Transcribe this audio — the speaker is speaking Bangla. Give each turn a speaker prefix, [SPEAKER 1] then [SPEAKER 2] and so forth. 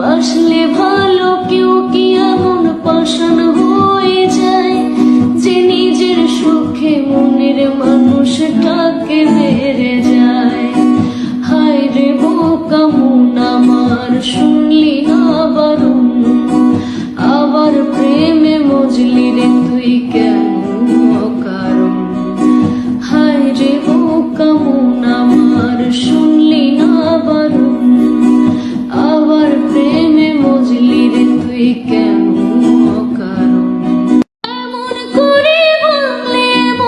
[SPEAKER 1] বাসলে ভালো কেউ কি এমন পাষাণ হয়ে যায় যে নিজের সুখে মনের মানুষটাকে মেরে যায়? হায় রে বোকা, মন আমার শুনে weekend.